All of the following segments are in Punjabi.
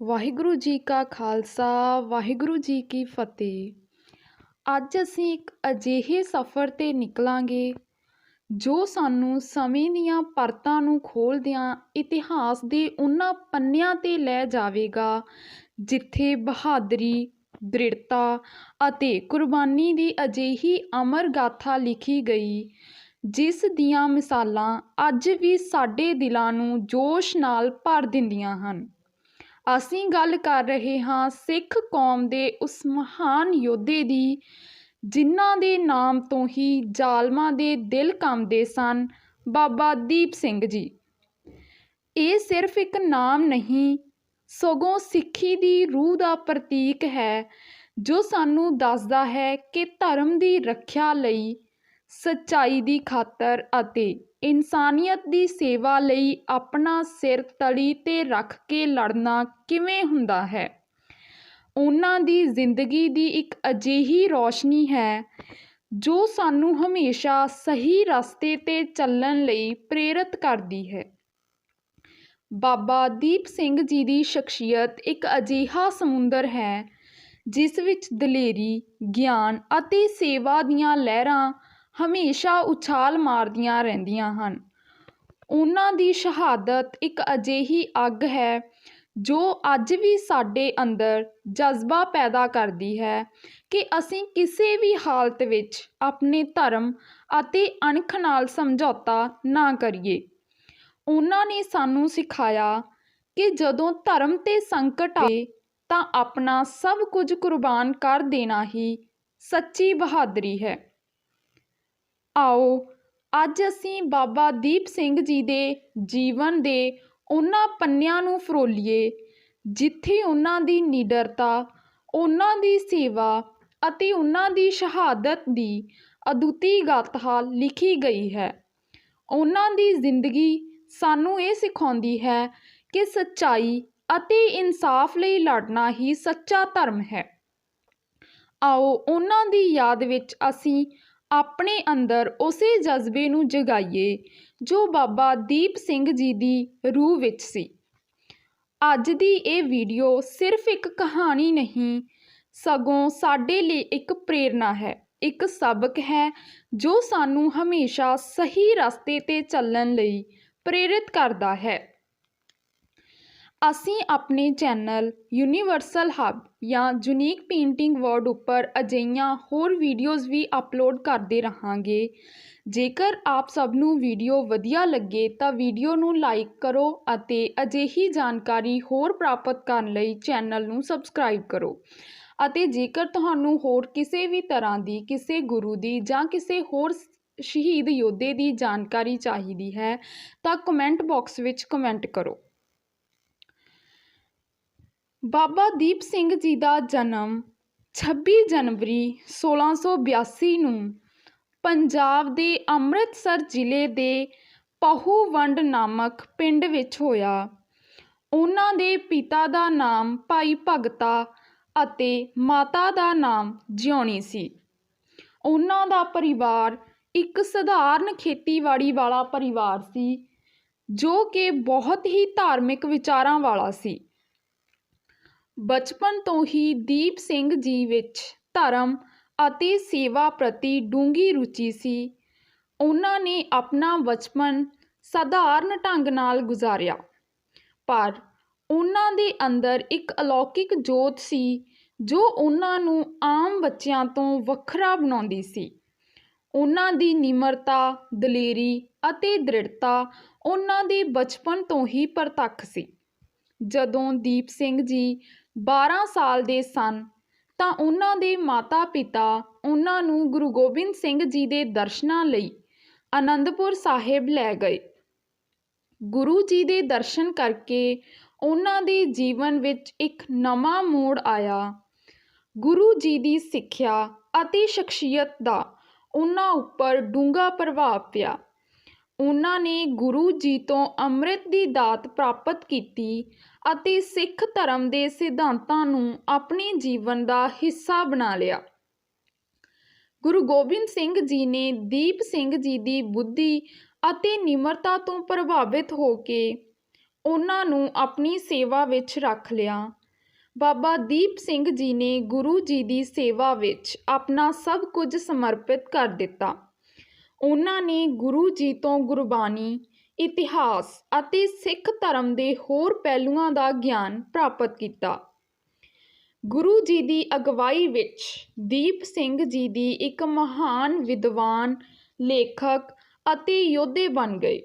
ਵਾਹਿਗੁਰੂ ਜੀ ਕਾ ਖਾਲਸਾ, ਵਾਹਿਗੁਰੂ ਜੀ ਕੀ ਫਤਿਹ। ਅੱਜ ਅਸੀਂ ਇੱਕ ਅਜਿਹੇ ਸਫ਼ਰ 'ਤੇ ਨਿਕਲਾਂਗੇ, ਜੋ ਸਾਨੂੰ ਸਮੇਂ ਦੀਆਂ ਪਰਤਾਂ ਨੂੰ ਖੋਲ੍ਹਦਿਆਂ ਇਤਿਹਾਸ ਦੇ ਉਹਨਾਂ ਪੰਨਿਆਂ 'ਤੇ ਲੈ ਜਾਵੇਗਾ, ਜਿੱਥੇ ਬਹਾਦਰੀ, ਦ੍ਰਿੜਤਾ ਅਤੇ ਕੁਰਬਾਨੀ ਦੀ ਅਜਿਹੀ ਅਮਰ ਗਾਥਾ ਲਿਖੀ ਗਈ, ਜਿਸ ਦੀਆਂ ਮਿਸਾਲਾਂ ਅੱਜ ਵੀ ਸਾਡੇ ਦਿਲਾਂ ਨੂੰ ਜੋਸ਼ ਨਾਲ ਭਰ ਦਿੰਦੀਆਂ ਹਨ। ਅਸੀਂ ਗੱਲ ਕਰ ਰਹੇ ਹਾਂ ਸਿੱਖ ਕੌਮ ਦੇ ਉਸ ਮਹਾਨ ਯੋਧੇ ਦੀ, ਜਿਨ੍ਹਾਂ ਦੇ ਨਾਮ ਤੋਂ ਹੀ ਜ਼ਾਲਮਾਂ ਦੇ ਦਿਲ ਕੰਬਦੇ ਸਨ, ਬਾਬਾ ਦੀਪ ਸਿੰਘ ਜੀ। ਇਹ ਸਿਰਫ ਇੱਕ ਨਾਮ ਨਹੀਂ, ਸਗੋਂ ਸਿੱਖੀ ਦੀ ਰੂਹ ਦਾ ਪ੍ਰਤੀਕ ਹੈ, ਜੋ ਸਾਨੂੰ ਦੱਸਦਾ ਹੈ ਕਿ ਧਰਮ ਦੀ ਰੱਖਿਆ ਲਈ ਸੱਚਾਈ ਦੀ ਖਾਤਰ ਅਤੇ ਇਨਸਾਨੀਅਤ ਦੀ ਸੇਵਾ ਲਈ ਆਪਣਾ ਸਿਰ ਤਲੀ 'ਤੇ ਰੱਖ ਕੇ ਲੜਨਾ ਕਿਵੇਂ ਹੁੰਦਾ ਹੈ? ਉਹਨਾਂ ਦੀ ਜ਼ਿੰਦਗੀ ਦੀ ਇੱਕ ਅਜਿਹੀ ਰੌਸ਼ਨੀ ਹੈ ਜੋ ਸਾਨੂੰ ਹਮੇਸ਼ਾ ਸਹੀ ਰਸਤੇ 'ਤੇ ਚੱਲਣ ਲਈ ਪ੍ਰੇਰਿਤ ਕਰਦੀ ਹੈ। ਬਾਬਾ ਦੀਪ ਸਿੰਘ ਜੀ ਦੀ ਸ਼ਖਸੀਅਤ ਇੱਕ ਅਜਿਹਾ ਸਮੁੰਦਰ ਹੈ ਜਿਸ ਵਿੱਚ ਦਲੇਰੀ, ਗਿਆਨ ਅਤੇ ਸੇਵਾ ਦੀਆਂ ਲਹਿਰਾਂ ਹਮੇਸ਼ਾ ਉਛਾਲ ਮਾਰਦੀਆਂ ਰਹਿੰਦੀਆਂ ਹਨ। ਉਹਨਾਂ ਦੀ ਸ਼ਹਾਦਤ ਇੱਕ ਅਜਿਹੀ ਅੱਗ ਹੈ ਜੋ ਅੱਜ ਵੀ ਸਾਡੇ ਅੰਦਰ ਜਜ਼ਬਾ ਪੈਦਾ ਕਰਦੀ ਹੈ ਕਿ ਅਸੀਂ ਕਿਸੇ ਵੀ ਹਾਲਤ ਵਿੱਚ ਆਪਣੇ ਧਰਮ ਅਤੇ ਅਣਖ ਨਾਲ ਸਮਝੌਤਾ ਨਾ ਕਰੀਏ। ਉਹਨਾਂ ਨੇ ਸਾਨੂੰ ਸਿਖਾਇਆ ਕਿ ਜਦੋਂ ਧਰਮ 'ਤੇ ਸੰਕਟ ਆਏ ਤਾਂ ਆਪਣਾ ਸਭ ਕੁਝ ਕੁਰਬਾਨ ਕਰ ਦੇਣਾ ਹੀ ਸੱਚੀ ਬਹਾਦਰੀ ਹੈ। ਆਓ। ਅੱਜ ਅਸੀਂ ਬਾਬਾ ਦੀਪ ਸਿੰਘ ਜੀ ਦੇ ਜੀਵਨ ਦੇ ਉਹਨਾਂ ਪੰਨਿਆਂ ਨੂੰ ਫਰੋਲੀਏ। ਜਿੱਥੇ ਉਹਨਾਂ ਦੀ ਨਿਡਰਤਾ, ਉਹਨਾਂ ਦੀ ਸੇਵਾ ਅਤੇ ਉਹਨਾਂ ਦੀ ਸ਼ਹਾਦਤ ਦੀ ਅਦੁੱਤੀ ਗਾਥਾ ਲਿਖੀ ਗਈ ਹੈ। ਉਹਨਾਂ ਦੀ ਜ਼ਿੰਦਗੀ ਸਾਨੂੰ ਇਹ ਸਿਖਾਉਂਦੀ ਹੈ ਕਿ ਸੱਚਾਈ ਅਤੇ ਇਨਸਾਫ ਲਈ ਲੜਨਾ ਹੀ ਸੱਚਾ ਧਰਮ ਹੈ। ਆਓ, ਉਹਨਾਂ ਦੀ ਯਾਦ ਵਿੱਚ ਅਸੀਂ ਆਪਣੇ ਅੰਦਰ ਉਸੇ ਜਜ਼ਬੇ ਨੂੰ ਜਗਾਈਏ ਜੋ ਬਾਬਾ ਦੀਪ ਸਿੰਘ ਜੀ ਦੀ ਰੂਹ ਵਿੱਚ ਸੀ। ਅੱਜ ਦੀ ਇਹ ਵੀਡੀਓ ਸਿਰਫ ਇੱਕ ਕਹਾਣੀ ਨਹੀਂ, ਸਗੋਂ ਸਾਡੇ ਲਈ ਇੱਕ ਪ੍ਰੇਰਣਾ ਹੈ, ਇੱਕ ਸਬਕ ਹੈ ਜੋ ਸਾਨੂੰ ਹਮੇਸ਼ਾ ਸਹੀ ਰਸਤੇ 'ਤੇ ਚੱਲਣ ਲਈ ਪ੍ਰੇਰਿਤ ਕਰਦਾ ਹੈ। ਅਸੀਂ ਆਪਣੇ ਚੈਨਲ ਯੂਨੀਵਰਸਲ ਹੱਬ ਜਾਂ ਯੂਨੀਕ ਪੇਂਟਿੰਗ ਵਰਡ ਉੱਪਰ ਅਜਿਹੀਆਂ ਹੋਰ ਵੀਡੀਓਜ਼ ਵੀ ਅਪਲੋਡ ਕਰਦੇ ਰਹਾਂਗੇ। ਜੇਕਰ ਆਪ ਸਭ ਨੂੰ ਵੀਡੀਓ ਵਧੀਆ ਲੱਗੇ ਤਾਂ ਵੀਡੀਓ ਨੂੰ ਲਾਈਕ ਕਰੋ ਅਤੇ ਅਜਿਹੀ ਜਾਣਕਾਰੀ ਹੋਰ ਪ੍ਰਾਪਤ ਕਰਨ ਲਈ ਚੈਨਲ ਨੂੰ ਸਬਸਕ੍ਰਾਈਬ ਕਰੋ। ਅਤੇ ਜੇਕਰ ਤੁਹਾਨੂੰ ਹੋਰ ਕਿਸੇ ਵੀ ਤਰ੍ਹਾਂ ਦੀ, ਕਿਸੇ ਗੁਰੂ ਦੀ ਜਾਂ ਕਿਸੇ ਹੋਰ ਸ਼ਹੀਦ ਯੋਧੇ ਦੀ ਜਾਣਕਾਰੀ ਚਾਹੀਦੀ ਹੈ ਤਾਂ ਕਮੈਂਟ ਬਾਕਸ ਵਿੱਚ ਕਮੈਂਟ ਕਰੋ। ਬਾਬਾ ਦੀਪ ਸਿੰਘ ਜੀ ਦਾ ਜਨਮ 26 ਜਨਵਰੀ 1682 ਨੂੰ ਪੰਜਾਬ ਦੇ ਅੰਮ੍ਰਿਤਸਰ ਜ਼ਿਲ੍ਹੇ ਦੇ ਪਹੂਵੰਡ ਨਾਮਕ ਪਿੰਡ ਵਿੱਚ ਹੋਇਆ। ਉਹਨਾਂ ਦੇ ਪਿਤਾ ਦਾ ਨਾਮ ਭਾਈ ਭਗਤਾ ਅਤੇ ਮਾਤਾ ਦਾ ਨਾਮ ਜਿਉਣੀ ਸੀ। ਉਹਨਾਂ ਦਾ ਪਰਿਵਾਰ ਇੱਕ ਸਧਾਰਨ ਖੇਤੀਬਾੜੀ ਵਾਲਾ ਪਰਿਵਾਰ ਸੀ, ਜੋ ਕਿ ਬਹੁਤ ਹੀ ਧਾਰਮਿਕ ਵਿਚਾਰਾਂ ਵਾਲਾ ਸੀ। ਬਚਪਨ ਤੋਂ ਹੀ ਦੀਪ ਸਿੰਘ ਜੀ ਵਿੱਚ ਧਰਮ ਅਤੇ ਸੇਵਾ ਪ੍ਰਤੀ ਡੂੰਘੀ ਰੁਚੀ ਸੀ। ਉਹਨਾਂ ਨੇ ਆਪਣਾ ਬਚਪਨ ਸਧਾਰਨ ਢੰਗ ਨਾਲ ਗੁਜ਼ਾਰਿਆ। ਪਰ ਉਹਨਾਂ ਦੇ ਅੰਦਰ ਇੱਕ ਅਲੌਕਿਕ ਜੋਤ ਸੀ, ਜੋ ਉਹਨਾਂ ਨੂੰ ਆਮ ਬੱਚਿਆਂ ਤੋਂ ਵੱਖਰਾ ਬਣਾਉਂਦੀ ਸੀ। ਉਹਨਾਂ ਦੀ ਨਿਮਰਤਾ, ਦਲੇਰੀ ਅਤੇ ਦ੍ਰਿੜਤਾ ਉਹਨਾਂ ਦੇ ਬਚਪਨ ਤੋਂ ਹੀ ਪ੍ਰਤੱਖ ਸੀ। ਜਦੋਂ ਦੀਪ ਸਿੰਘ ਜੀ 12 ਸਾਲ ਦੇ ਸਨ, ਤਾਂ ਉਹਨਾਂ ਦੇ ਮਾਤਾ-ਪਿਤਾ ਉਹਨਾਂ ਨੂੰ ਗੁਰੂ ਗੋਬਿੰਦ ਸਿੰਘ ਜੀ ਦੇ ਦਰਸ਼ਨਾਂ ਲਈ ਅਨੰਦਪੁਰ ਸਾਹਿਬ ਲੈ ਗਏ। ਗੁਰੂ ਜੀ ਦੇ ਦਰਸ਼ਨ ਕਰਕੇ ਉਹਨਾਂ ਦੇ ਜੀਵਨ ਵਿੱਚ ਇੱਕ ਨਵਾਂ ਮੋੜ ਆਇਆ। ਗੁਰੂ ਜੀ ਦੀ ਸਿੱਖਿਆ ਅਤੇ ਸ਼ਖਸੀਅਤ ਦਾ ਉਹਨਾਂ ਉੱਪਰ ਡੂੰਘਾ ਪ੍ਰਭਾਵ ਪਿਆ। ਉਹਨਾਂ ਨੇ ਗੁਰੂ ਜੀ ਤੋਂ ਅੰਮ੍ਰਿਤ ਦੀ ਦਾਤ ਪ੍ਰਾਪਤ ਕੀਤੀ ਅਤੇ ਸਿੱਖ ਧਰਮ ਦੇ ਸਿਧਾਂਤਾਂ ਨੂੰ ਆਪਣੇ ਜੀਵਨ ਦਾ ਹਿੱਸਾ ਬਣਾ ਲਿਆ। ਗੁਰੂ ਗੋਬਿੰਦ ਸਿੰਘ ਜੀ ਨੇ ਦੀਪ ਸਿੰਘ ਜੀ ਦੀ ਬੁੱਧੀ ਅਤੇ ਨਿਮਰਤਾ ਤੋਂ ਪ੍ਰਭਾਵਿਤ ਹੋ ਕੇ ਉਹਨਾਂ ਨੂੰ ਆਪਣੀ ਸੇਵਾ ਵਿੱਚ ਰੱਖ ਲਿਆ। ਬਾਬਾ ਦੀਪ ਸਿੰਘ ਜੀ ਨੇ ਗੁਰੂ ਜੀ ਦੀ ਸੇਵਾ ਵਿੱਚ ਆਪਣਾ ਸਭ ਕੁਝ ਸਮਰਪਿਤ ਕਰ ਦਿੱਤਾ। ਉਹਨਾਂ ਨੇ ਗੁਰੂ ਜੀ ਤੋਂ ਗੁਰਬਾਣੀ ਇਤਿਹਾਸ ਅਤੇ ਸਿੱਖ ਧਰਮ ਦੇ ਹੋਰ ਪਹਿਲੂਆਂ ਦਾ ਗਿਆਨ ਪ੍ਰਾਪਤ ਕੀਤਾ। ਗੁਰੂ ਜੀ ਦੀ ਅਗਵਾਈ ਵਿੱਚ ਦੀਪ ਸਿੰਘ ਜੀ ਦੀ ਇੱਕ ਮਹਾਨ ਵਿਦਵਾਨ, ਲੇਖਕ ਅਤੇ ਯੋਧੇ ਬਣ ਗਏ।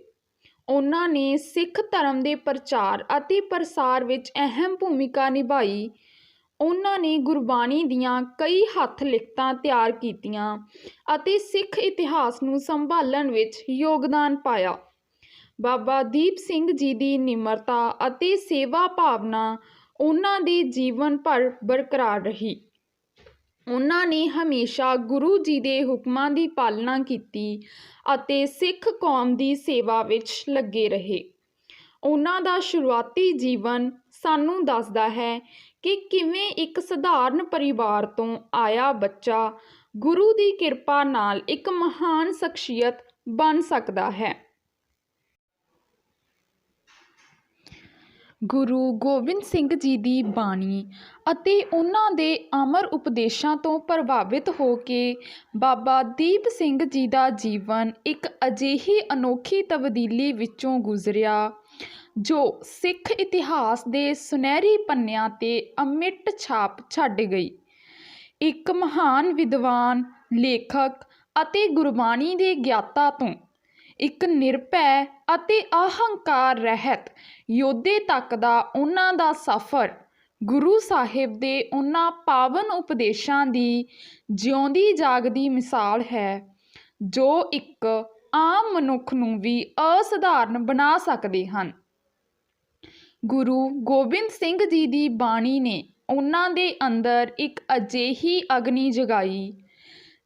ਉਹਨਾਂ ਨੇ ਸਿੱਖ ਧਰਮ ਦੇ ਪ੍ਰਚਾਰ ਅਤੇ ਪ੍ਰਸਾਰ ਵਿੱਚ ਅਹਿਮ ਭੂਮਿਕਾ ਨਿਭਾਈ। ਉਹਨਾਂ ਨੇ ਗੁਰਬਾਣੀ ਦੀਆਂ ਕਈ ਹੱਥ ਲਿਖਤਾਂ ਤਿਆਰ ਕੀਤੀਆਂ ਅਤੇ ਸਿੱਖ ਇਤਿਹਾਸ ਨੂੰ ਸੰਭਾਲਣ ਵਿੱਚ ਯੋਗਦਾਨ ਪਾਇਆ। ਬਾਬਾ ਦੀਪ ਸਿੰਘ ਜੀ ਦੀ ਨਿਮਰਤਾ ਅਤੇ ਸੇਵਾ ਭਾਵਨਾ ਉਹਨਾਂ ਦੇ ਜੀਵਨ ਭਰ ਬਰਕਰਾਰ ਰਹੀ। ਉਹਨਾਂ ਨੇ ਹਮੇਸ਼ਾ ਗੁਰੂ ਜੀ ਦੇ ਹੁਕਮਾਂ ਦੀ ਪਾਲਣਾ ਕੀਤੀ ਅਤੇ ਸਿੱਖ ਕੌਮ ਦੀ ਸੇਵਾ ਵਿੱਚ ਲੱਗੇ ਰਹੇ। ਉਹਨਾਂ ਦਾ ਸ਼ੁਰੂਆਤੀ ਜੀਵਨ ਸਾਨੂੰ ਦੱਸਦਾ ਹੈ ਕਿ ਕਿਵੇਂ ਇੱਕ ਸਧਾਰਨ ਪਰਿਵਾਰ ਤੋਂ ਆਇਆ ਬੱਚਾ ਗੁਰੂ ਦੀ ਕਿਰਪਾ ਨਾਲ ਇੱਕ ਮਹਾਨ ਸ਼ਖਸੀਅਤ ਬਣ ਸਕਦਾ ਹੈ। ਗੁਰੂ ਗੋਬਿੰਦ ਸਿੰਘ ਜੀ ਦੀ ਬਾਣੀ ਅਤੇ ਉਹਨਾਂ ਦੇ ਅਮਰ ਉਪਦੇਸ਼ਾਂ ਤੋਂ ਪ੍ਰਭਾਵਿਤ ਹੋ ਕੇ ਬਾਬਾ ਦੀਪ ਸਿੰਘ ਜੀ ਦਾ ਜੀਵਨ ਇੱਕ ਅਜਿਹੀ ਅਨੋਖੀ ਤਬਦੀਲੀ ਵਿੱਚੋਂ ਗੁਜ਼ਰਿਆ, ਜੋ ਸਿੱਖ ਇਤਿਹਾਸ ਦੇ ਸੁਨਹਿਰੀ ਪੰਨਿਆਂ 'ਤੇ ਅਮਿੱਟ ਛਾਪ ਛੱਡ ਗਈ। ਇੱਕ ਮਹਾਨ ਵਿਦਵਾਨ, ਲੇਖਕ ਅਤੇ ਗੁਰਬਾਣੀ ਦੇ ਗਿਆਤਾ ਤੋਂ ਇੱਕ ਨਿਰਭੈ ਅਤੇ ਅਹੰਕਾਰ ਰਹਿਤ ਯੋਧੇ ਤੱਕ ਦਾ ਉਹਨਾਂ ਦਾ ਸਫ਼ਰ। ਗੁਰੂ ਸਾਹਿਬ ਦੇ ਉਹਨਾਂ ਪਾਵਨ ਉਪਦੇਸ਼ਾਂ ਦੀ ਜਿਉਂਦੀ ਜਾਗਦੀ ਮਿਸਾਲ ਹੈ, ਜੋ ਇੱਕ ਆਮ ਮਨੁੱਖ ਨੂੰ ਵੀ ਅਸਧਾਰਨ ਬਣਾ ਸਕਦੇ ਹਨ। ਗੁਰੂ ਗੋਬਿੰਦ ਸਿੰਘ ਜੀ ਦੀ ਬਾਣੀ ਨੇ ਉਹਨਾਂ ਦੇ ਅੰਦਰ ਇੱਕ ਅਜਿਹੀ ਅਗਨੀ ਜਗਾਈ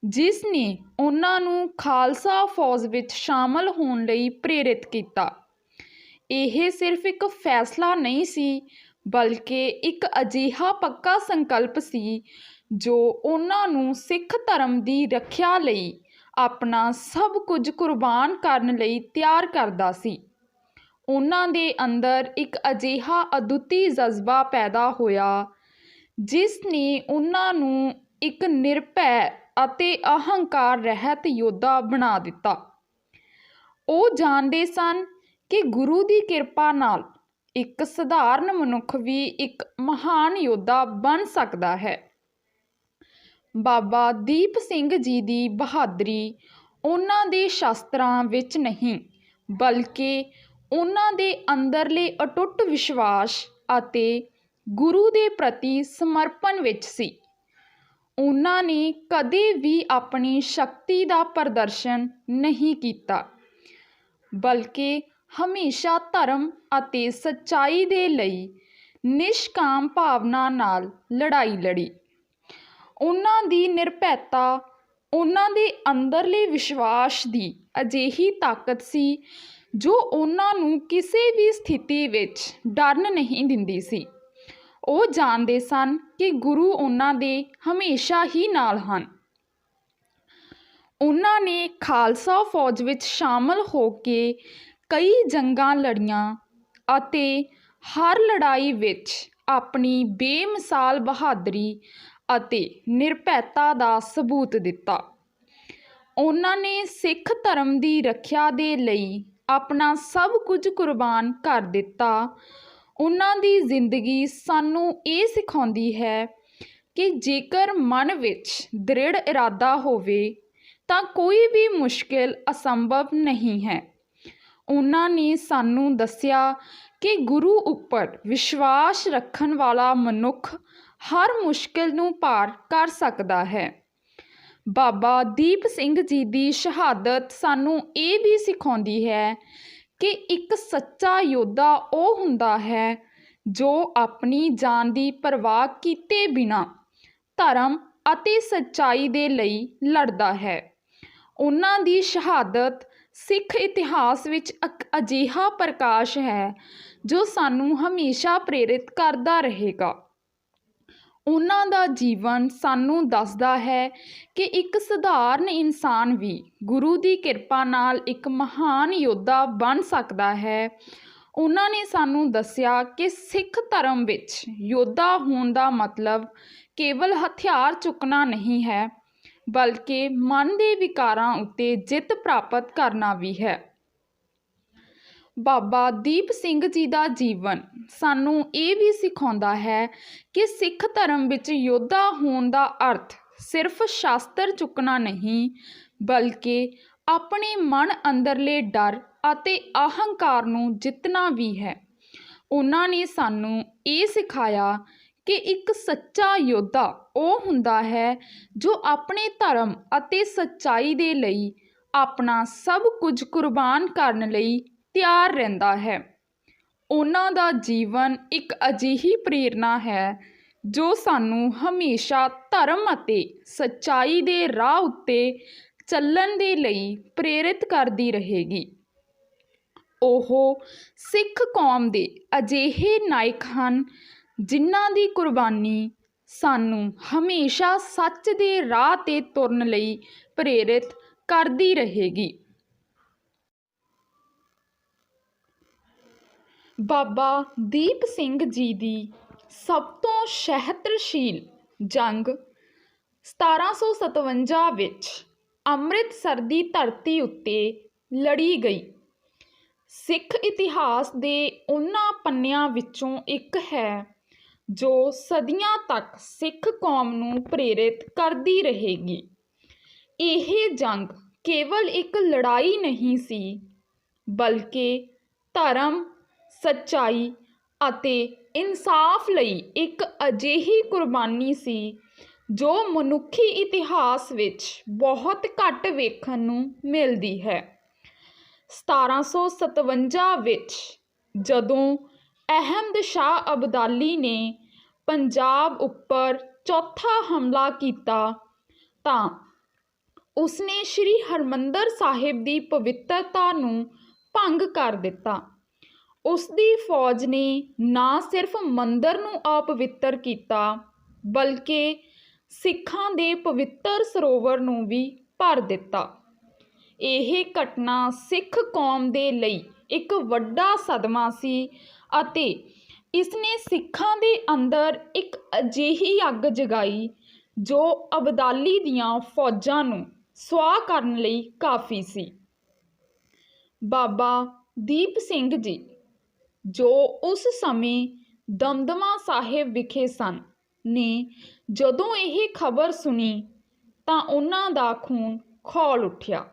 ਜਿਸ ਨੇ ਉਹਨਾਂ ਨੂੰ ਖਾਲਸਾ ਫੌਜ ਵਿੱਚ ਸ਼ਾਮਲ ਹੋਣ ਲਈ ਪ੍ਰੇਰਿਤ ਕੀਤਾ। ਇਹ ਸਿਰਫ ਇੱਕ ਫੈਸਲਾ ਨਹੀਂ ਸੀ, ਬਲਕਿ ਇੱਕ ਅਜਿਹਾ ਪੱਕਾ ਸੰਕਲਪ ਸੀ, ਜੋ ਉਹਨਾਂ ਨੂੰ ਸਿੱਖ ਧਰਮ ਦੀ ਰੱਖਿਆ ਲਈ ਆਪਣਾ ਸਭ ਕੁਝ ਕੁਰਬਾਨ ਕਰਨ ਲਈ ਤਿਆਰ ਕਰਦਾ ਸੀ। ਉਹਨਾਂ ਦੇ ਅੰਦਰ ਇੱਕ ਅਜਿਹਾ ਅਦੁੱਤੀ ਜਜ਼ਬਾ ਪੈਦਾ ਹੋਇਆ, ਜਿਸ ਨੇ ਉਹਨਾਂ ਨੂੰ ਇੱਕ ਨਿਰਭੈ ਅਤੇ ਅਹੰਕਾਰ ਰਹਿਤ ਯੋਧਾ ਬਣਾ ਦਿੱਤਾ। ਉਹ ਜਾਣਦੇ ਸਨ ਕਿ ਗੁਰੂ ਦੀ ਕਿਰਪਾ ਨਾਲ ਇੱਕ ਸਧਾਰਨ ਮਨੁੱਖ ਵੀ ਇੱਕ ਮਹਾਨ ਯੋਧਾ ਬਣ ਸਕਦਾ ਹੈ। ਬਾਬਾ ਦੀਪ ਸਿੰਘ ਜੀ ਦੀ ਬਹਾਦਰੀ ਉਹਨਾਂ ਦੇ ਸ਼ਾਸਤਰਾਂ ਵਿੱਚ ਨਹੀਂ, ਬਲਕਿ ਉਹਨਾਂ ਦੇ ਅੰਦਰਲੇ ਅਟੁੱਟ ਵਿਸ਼ਵਾਸ ਅਤੇ ਗੁਰੂ ਦੇ ਪ੍ਰਤੀ ਸਮਰਪਣ ਵਿੱਚ ਸੀ। ਉਹਨਾਂ ਨੇ ਕਦੇ ਵੀ ਆਪਣੀ ਸ਼ਕਤੀ ਦਾ ਪ੍ਰਦਰਸ਼ਨ ਨਹੀਂ ਕੀਤਾ, ਬਲਕਿ ਹਮੇਸ਼ਾ ਧਰਮ ਅਤੇ ਸੱਚਾਈ ਦੇ ਲਈ ਨਿਸ਼ਕਾਮ ਭਾਵਨਾ ਨਾਲ ਲੜਾਈ ਲੜੀ। ਉਹਨਾਂ ਦੀ ਨਿਰਭੈਤਾ, ਉਹਨਾਂ ਦੇ ਅੰਦਰਲੇ ਵਿਸ਼ਵਾਸ ਦੀ ਅਜਿਹੀ ਤਾਕਤ ਸੀ ਜੋ ਉਹਨਾਂ ਨੂੰ ਕਿਸੇ ਵੀ ਸਥਿਤੀ ਵਿੱਚ ਡਰਨ ਨਹੀਂ ਦਿੰਦੀ ਸੀ। ਉਹ ਜਾਣਦੇ ਸਨ ਕਿ ਗੁਰੂ ਉਹਨਾਂ ਦੇ ਹਮੇਸ਼ਾ ਹੀ ਨਾਲ ਹਨ। ਉਹਨਾਂ ਨੇ ਖਾਲਸਾ ਫੌਜ ਵਿੱਚ ਸ਼ਾਮਲ ਹੋ ਕੇ ਕਈ ਜੰਗਾਂ ਲੜੀਆਂ ਅਤੇ ਹਰ ਲੜਾਈ ਵਿੱਚ ਆਪਣੀ ਬੇਮਿਸਾਲ ਬਹਾਦਰੀ ਅਤੇ ਨਿਰਭੈਤਾ ਦਾ ਸਬੂਤ ਦਿੱਤਾ। ਉਹਨਾਂ ਨੇ ਸਿੱਖ ਧਰਮ ਦੀ ਰੱਖਿਆ ਦੇ ਲਈ ਆਪਣਾ ਸਭ ਕੁਝ ਕੁਰਬਾਨ ਕਰ ਦਿੱਤਾ ਉਹਨਾਂ ਦੀ ਜ਼ਿੰਦਗੀ ਸਾਨੂੰ ਇਹ ਸਿਖਾਉਂਦੀ ਹੈ ਕਿ ਜੇਕਰ ਮਨ ਵਿੱਚ ਦ੍ਰਿੜ ਇਰਾਦਾ ਹੋਵੇ ਤਾਂ ਕੋਈ ਵੀ ਮੁਸ਼ਕਿਲ ਅਸੰਭਵ ਨਹੀਂ ਹੈ। ਉਹਨਾਂ ਨੇ ਸਾਨੂੰ ਦੱਸਿਆ ਕਿ ਗੁਰੂ ਉੱਪਰ ਵਿਸ਼ਵਾਸ ਰੱਖਣ ਵਾਲਾ ਮਨੁੱਖ ਹਰ ਮੁਸ਼ਕਿਲ ਨੂੰ ਪਾਰ ਕਰ ਸਕਦਾ ਹੈ। ਬਾਬਾ ਦੀਪ ਸਿੰਘ ਜੀ ਦੀ ਸ਼ਹਾਦਤ ਸਾਨੂੰ ਇਹ ਵੀ ਸਿਖਾਉਂਦੀ ਹੈ ਕਿ ਇੱਕ ਸੱਚਾ ਯੋਧਾ ਉਹ ਹੁੰਦਾ ਹੈ ਜੋ ਆਪਣੀ ਜਾਨ ਦੀ ਪਰਵਾਹ ਕੀਤੇ ਬਿਨਾਂ ਧਰਮ ਅਤੇ ਸੱਚਾਈ ਦੇ ਲਈ ਲੜਦਾ ਹੈ। ਉਹਨਾਂ ਦੀ ਸ਼ਹਾਦਤ ਸਿੱਖ ਇਤਿਹਾਸ ਵਿੱਚ ਇੱਕ ਅਜਿਹਾ ਪ੍ਰਕਾਸ਼ ਹੈ ਜੋ ਸਾਨੂੰ ਹਮੇਸ਼ਾ ਪ੍ਰੇਰਿਤ ਕਰਦਾ ਰਹੇਗਾ। ਉਹਨਾਂ ਦਾ ਜੀਵਨ ਸਾਨੂੰ ਦੱਸਦਾ ਹੈ ਕਿ ਇੱਕ ਸਧਾਰਨ ਇਨਸਾਨ ਵੀ ਗੁਰੂ ਦੀ ਕਿਰਪਾ ਨਾਲ ਇੱਕ ਮਹਾਨ ਯੋਧਾ ਬਣ ਸਕਦਾ ਹੈ। ਉਹਨਾਂ ਨੇ ਸਾਨੂੰ ਦੱਸਿਆ ਕਿ ਸਿੱਖ ਧਰਮ ਵਿੱਚ ਯੋਧਾ ਹੋਣ ਦਾ ਮਤਲਬ ਕੇਵਲ ਹਥਿਆਰ ਚੁੱਕਣਾ ਨਹੀਂ ਹੈ, ਬਲਕਿ ਮਨ ਦੇ ਵਿਕਾਰਾਂ ਉੱਤੇ ਜਿੱਤ ਪ੍ਰਾਪਤ ਕਰਨਾ ਵੀ ਹੈ। ਬਾਬਾ ਦੀਪ ਸਿੰਘ ਜੀ ਦਾ ਜੀਵਨ। ਸਾਨੂੰ ਇਹ ਵੀ ਸਿਖਾਉਂਦਾ ਹੈ ਕਿ ਸਿੱਖ ਧਰਮ ਵਿੱਚ ਯੋਧਾ ਹੋਣ ਦਾ ਅਰਥ ਸਿਰਫ ਸ਼ਾਸਤਰ ਚੁੱਕਣਾ ਨਹੀਂ, ਬਲਕਿ ਆਪਣੇ ਮਨ ਅੰਦਰਲੇ ਡਰ ਅਤੇ ਅਹੰਕਾਰ ਨੂੰ ਜਿੱਤਣਾ ਵੀ ਹੈ। ਉਹਨਾਂ ਨੇ ਸਾਨੂੰ ਇਹ ਸਿਖਾਇਆ ਕਿ ਇੱਕ ਸੱਚਾ ਯੋਧਾ ਉਹ ਹੁੰਦਾ ਹੈ ਜੋ ਆਪਣੇ ਧਰਮ ਅਤੇ ਸੱਚਾਈ ਦੇ ਲਈ ਆਪਣਾ ਸਭ ਕੁਝ ਕੁਰਬਾਨ ਕਰਨ ਲਈ ਤਿਆਰ ਰਹਿੰਦਾ ਹੈ। ਉਹਨਾਂ ਦਾ ਜੀਵਨ ਇੱਕ ਅਜਿਹੀ ਪ੍ਰੇਰਨਾ ਹੈ ਜੋ ਸਾਨੂੰ ਹਮੇਸ਼ਾ ਧਰਮ ਅਤੇ ਸੱਚਾਈ ਦੇ ਰਾਹ ਉੱਤੇ ਚੱਲਣ ਦੇ ਲਈ ਪ੍ਰੇਰਿਤ ਕਰਦੀ ਰਹੇਗੀ। ਉਹ ਸਿੱਖ ਕੌਮ ਦੇ ਅਜਿਹੇ ਨਾਇਕ ਹਨ ਜਿਨ੍ਹਾਂ ਦੀ ਕੁਰਬਾਨੀ ਸਾਨੂੰ ਹਮੇਸ਼ਾ ਸੱਚ ਦੇ ਰਾਹ 'ਤੇ ਤੁਰਨ ਲਈ ਪ੍ਰੇਰਿਤ ਕਰਦੀ ਰਹੇਗੀ। ਬਾਬਾ ਦੀਪ ਸਿੰਘ ਜੀ ਦੀ ਸਭ ਤੋਂ ਸ਼ਹਿਤਰਸ਼ੀਲ ਜੰਗ 1757 ਵਿੱਚ ਅੰਮ੍ਰਿਤਸਰ ਦੀ ਧਰਤੀ ਉੱਤੇ ਲੜੀ ਗਈ। ਸਿੱਖ ਇਤਿਹਾਸ ਦੇ ਉਹਨਾਂ ਪੰਨਿਆਂ ਵਿੱਚੋਂ ਇੱਕ ਹੈ ਜੋ ਸਦੀਆਂ ਤੱਕ ਸਿੱਖ ਕੌਮ ਨੂੰ ਪ੍ਰੇਰਿਤ ਕਰਦੀ ਰਹੇਗੀ। ਇਹ ਜੰਗ ਕੇਵਲ ਇੱਕ ਲੜਾਈ ਨਹੀਂ ਸੀ, ਬਲਕਿ ਧਰਮ ਸੱਚਾਈ ਅਤੇ ਇਨਸਾਫ ਲਈ ਇੱਕ ਅਜਿਹੀ ਕੁਰਬਾਨੀ ਸੀ, ਜੋ ਮਨੁੱਖੀ ਇਤਿਹਾਸ ਵਿੱਚ ਬਹੁਤ ਘੱਟ ਵੇਖਣ ਨੂੰ ਮਿਲਦੀ ਹੈ। 1757 ਵਿੱਚ ਜਦੋਂ ਅਹਿਮਦ ਸ਼ਾਹ ਅਬਦਾਲੀ ਨੇ ਪੰਜਾਬ ਉੱਪਰ ਚੌਥਾ ਹਮਲਾ ਕੀਤਾ, ਤਾਂ ਉਸਨੇ ਸ੍ਰੀ ਹਰਮੰਦਰ ਸਾਹਿਬ ਦੀ ਪਵਿੱਤਰਤਾ ਨੂੰ ਭੰਗ ਕਰ ਦਿੱਤਾ। ਉਸ ਦੀ ਫੌਜ ਨੇ ਨਾ ਸਿਰਫ ਮੰਦਰ ਨੂੰ ਆਪਵਿੱਤਰ ਕੀਤਾ, ਬਲਕਿ ਸਿੱਖਾਂ ਦੇ ਪਵਿੱਤਰ ਸਰੋਵਰ ਨੂੰ ਵੀ ਭਰ ਦਿੱਤਾ। ਇਹ ਘਟਨਾ ਸਿੱਖ ਕੌਮ ਦੇ ਲਈ ਇੱਕ ਵੱਡਾ ਸਦਮਾ ਸੀ ਅਤੇ ਇਸ ਨੇ ਸਿੱਖਾਂ ਦੇ ਅੰਦਰ ਇੱਕ ਅਜਿਹੀ ਅੱਗ ਜਗਾਈ ਜੋ ਅਬਦਾਲੀ ਦੀਆਂ ਫੌਜਾਂ ਨੂੰ ਸੁਆਹ ਕਰਨ ਲਈ ਕਾਫੀ ਸੀ। ਬਾਬਾ ਦੀਪ ਸਿੰਘ ਜੀ ਜੋ ਉਸ ਸਮੇਂ ਦਮਦਮਾ ਸਾਹਿਬ ਵਿਖੇ ਸਨ, ਨੇ ਜਦੋਂ ਇਹ ਖਬਰ ਸੁਣੀ ਤਾਂ ਉਹਨਾਂ ਦਾ ਖੂਨ ਖੌਲ ਉੱਠਿਆ।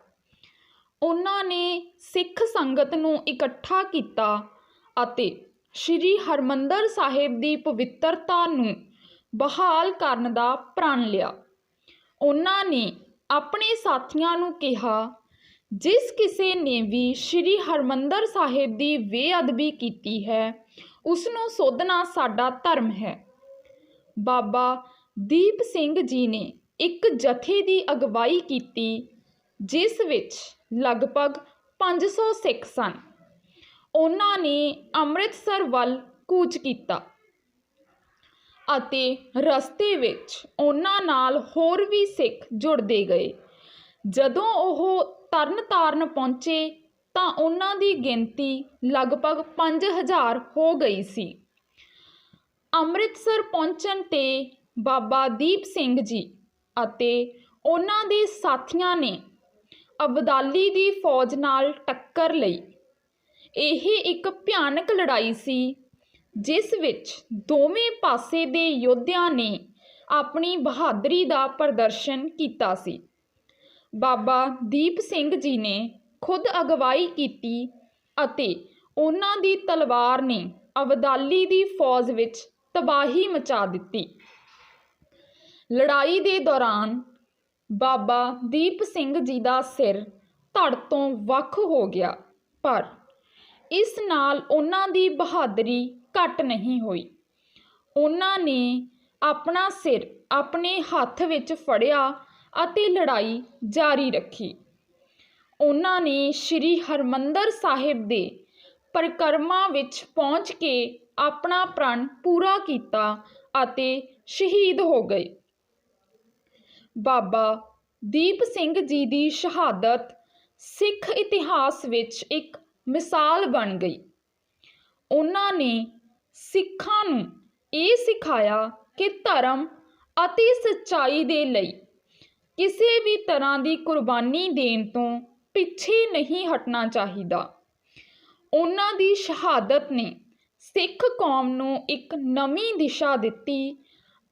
ਉਹਨਾਂ ਨੇ ਸਿੱਖ ਸੰਗਤ ਨੂੰ ਇਕੱਠਾ ਕੀਤਾ ਅਤੇ ਸ੍ਰੀ ਹਰਮੰਦਰ ਸਾਹਿਬ ਦੀ ਪਵਿੱਤਰਤਾ ਨੂੰ ਬਹਾਲ ਕਰਨ ਦਾ ਪ੍ਰਣ ਲਿਆ। ਉਹਨਾਂ ਨੇ ਆਪਣੇ ਸਾਥੀਆਂ ਨੂੰ ਕਿਹਾ ਜਿਸ ਕਿਸੇ ਨੇ ਵੀ ਸ੍ਰੀ ਹਰਮੰਦਰ ਸਾਹਿਬ ਦੀ ਬੇਅਦਬੀ ਕੀਤੀ ਹੈ ਉਸ ਨੂੰ ਸੋਧਣਾ ਸਾਡਾ ਧਰਮ ਹੈ। ਬਾਬਾ ਦੀਪ ਸਿੰਘ ਜੀ ਨੇ ਇੱਕ ਜਥੇ ਦੀ ਅਗਵਾਈ ਕੀਤੀ, ਜਿਸ ਵਿੱਚ ਲਗਭਗ 500 ਸਿੱਖ ਸਨ। ਉਹਨਾਂ ਨੇ ਅੰਮ੍ਰਿਤਸਰ ਵੱਲ ਕੂਚ ਕੀਤਾ ਅਤੇ ਰਸਤੇ ਵਿੱਚ ਉਹਨਾਂ ਨਾਲ ਹੋਰ ਵੀ ਸਿੱਖ ਜੁੜਦੇ ਗਏ। ਜਦੋਂ ਉਹ ਤਰਨਤਾਰਨ ਪਹੁੰਚੇ ਤਾਂ ਉਹਨਾਂ ਦੀ ਗਿਣਤੀ ਲਗਭਗ 5000 ਹੋ ਗਈ ਸੀ। ਅੰਮ੍ਰਿਤਸਰ ਪਹੁੰਚਣ ਤੇ ਬਾਬਾ ਦੀਪ ਸਿੰਘ ਜੀ ਅਤੇ ਉਹਨਾਂ ਦੇ ਸਾਥੀਆਂ ਨੇ ਅਬਦਾਲੀ ਦੀ ਫੌਜ ਨਾਲ ਟੱਕਰ ਲਈ। ਇਹ ਇੱਕ ਭਿਆਨਕ ਲੜਾਈ ਸੀ, ਜਿਸ ਵਿੱਚ ਦੋਵੇਂ ਪਾਸੇ ਦੇ ਯੋਧਿਆਂ ਨੇ ਆਪਣੀ ਬਹਾਦਰੀ ਦਾ ਪ੍ਰਦਰਸ਼ਨ ਕੀਤਾ ਸੀ। ਬਾਬਾ ਦੀਪ ਸਿੰਘ ਜੀ ਨੇ ਖੁਦ ਅਗਵਾਈ ਕੀਤੀ ਅਤੇ ਉਹਨਾਂ ਦੀ ਤਲਵਾਰ ਨੇ ਅਬਦਾਲੀ ਦੀ ਫੌਜ ਵਿੱਚ ਤਬਾਹੀ ਮਚਾ ਦਿੱਤੀ। ਲੜਾਈ ਦੇ ਦੌਰਾਨ ਬਾਬਾ ਦੀਪ ਸਿੰਘ ਜੀ ਦਾ ਸਿਰ ਧੜ ਤੋਂ ਵੱਖ ਹੋ ਗਿਆ, ਪਰ ਇਸ ਨਾਲ ਉਹਨਾਂ ਦੀ ਬਹਾਦਰੀ ਘਟ ਨਹੀਂ ਹੋਈ। ਉਹਨਾਂ ਨੇ ਆਪਣਾ ਸਿਰ ਆਪਣੇ ਹੱਥ ਵਿੱਚ ਫੜਿਆ ਅਤੇ ਲੜਾਈ ਜਾਰੀ ਰੱਖੀ। ਉਹਨਾਂ ਨੇ ਸ੍ਰੀ ਹਰਮੰਦਰ ਸਾਹਿਬ ਦੇ ਪਰਿਕਰਮਾ ਵਿੱਚ ਪਹੁੰਚ ਕੇ ਆਪਣਾ ਪ੍ਰਣ ਪੂਰਾ ਕੀਤਾ ਅਤੇ ਸ਼ਹੀਦ ਹੋ ਗਏ। ਬਾਬਾ ਦੀਪ ਸਿੰਘ ਜੀ ਦੀ ਸ਼ਹਾਦਤ ਸਿੱਖ ਇਤਿਹਾਸ ਵਿੱਚ ਇੱਕ ਮਿਸਾਲ ਬਣ ਗਈ। ਉਹਨਾਂ ਨੇ ਸਿੱਖਾਂ ਨੂੰ ਇਹ ਸਿਖਾਇਆ ਕਿ ਧਰਮ ਅਤੇ ਸੱਚਾਈ ਦੇ ਲਈ ਕਿਸੇ ਵੀ ਤਰ੍ਹਾਂ ਦੀ ਕੁਰਬਾਨੀ ਦੇਣ ਤੋਂ ਪਿੱਛੇ ਨਹੀਂ ਹਟਣਾ ਚਾਹੀਦਾ। ਉਹਨਾਂ ਦੀ ਸ਼ਹਾਦਤ ਨੇ ਸਿੱਖ ਕੌਮ ਨੂੰ ਇੱਕ ਨਵੀਂ ਦਿਸ਼ਾ ਦਿੱਤੀ